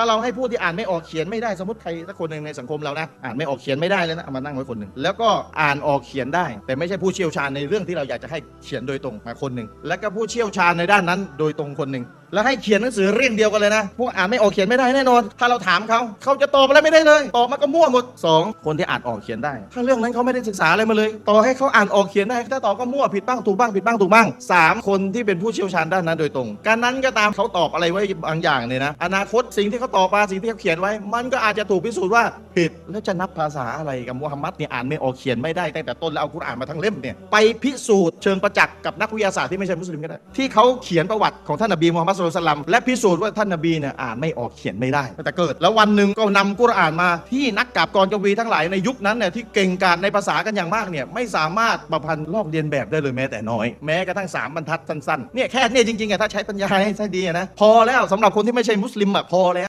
ถ้าเราให้ผู้ที่อ่านไม่ออกเขียนไม่ได้สมมติใครสักคนหนึ่งในสังคมเรานะอ่านไม่ออกเขียนไม่ได้เลยนะเอามานั่งไว้คนหนึ่งแล้วก็อ่านออกเขียนได้ แต่ไม่ใช่ผู้เชี่ยวชาญในเรื่องที่เราอยากจะให้เขียนโดยตรงมาคนหนึ่งแล้วก็ผู้เชี่ยวชาญในด้านนั้น โดยตรงคนหนึ่ง แล้วให้เขียนหนังสือเรื่องเดียวกันเลยนะ พวกอ่านไม่ออกเขียนไม่ได้แน่นอน ถ้าเราถามเขาเขาจะตอบอะไรไม่ได้เลย ตอบมาก็มั่วหมดสองคนที่อ่านออกเขียนได้ ถ้าเรื่องนั้นเขาไม่ได้ศึกษาอะไรมาเลย ต่อให้เขาอ่านออกเขียนได้ ถ้าตอบก็มั่วผิดบ้างถูกบ้างผิดบ้างถูกบ้างสามคนที่เป็นผู้เชี่ยวชาญด้านนั้นโดยตรง การนั้นก็ตามเขาตอบอะไรไว้บางอย่างเนี่ยนะ อนาคตสิ่งที่เขาตอบมาสิ่งที่เขาเขียนไว้ มันก็อาจจะถูกพิสูจน์ว่าผิด แล้วจะนับภาษาอะไรกับมุฮัมหมัดเนี่ยอ่านไม่ออกเขียนไม่ได้ตั้งแต่ต้นแล้วเอากุรอานมาทั้งเล่มเนี่ยไปพิสูจน์เชิงประจักษ์กับนักวิทยาศาสตร์ที่ไม่ใช่มุสลิมก็ได้ที่เขาเขียนประวัติของท่านนบีมูฮัมมัดสุลตลัมและพิสูจน์ว่าท่านนบีเนี่ยอ่านไม่ออกเขียนไม่ได้ตั้งแต่เกิด แล้ววันหนึ่งก็นำกุรอานมาที่นักกาบกรกวีทั้งหลายในยุคนั้นเนี่ยที่เก่งกาจในภาษากันอย่างมากเนี่ยไม่สามารถประพันธ์ลอกเลียนแบบได้เลยแม้แต่น้อย แม้กระทั่งสามบรรทัดสั้นๆเนี่ยแค่เนี่ยจริงๆอะถ้าใช้ปัญญาให้ใช้ดีอะนะพอแล้วสำหรับคนที่ไม่ใช่มุสลิมอะพอแล้ว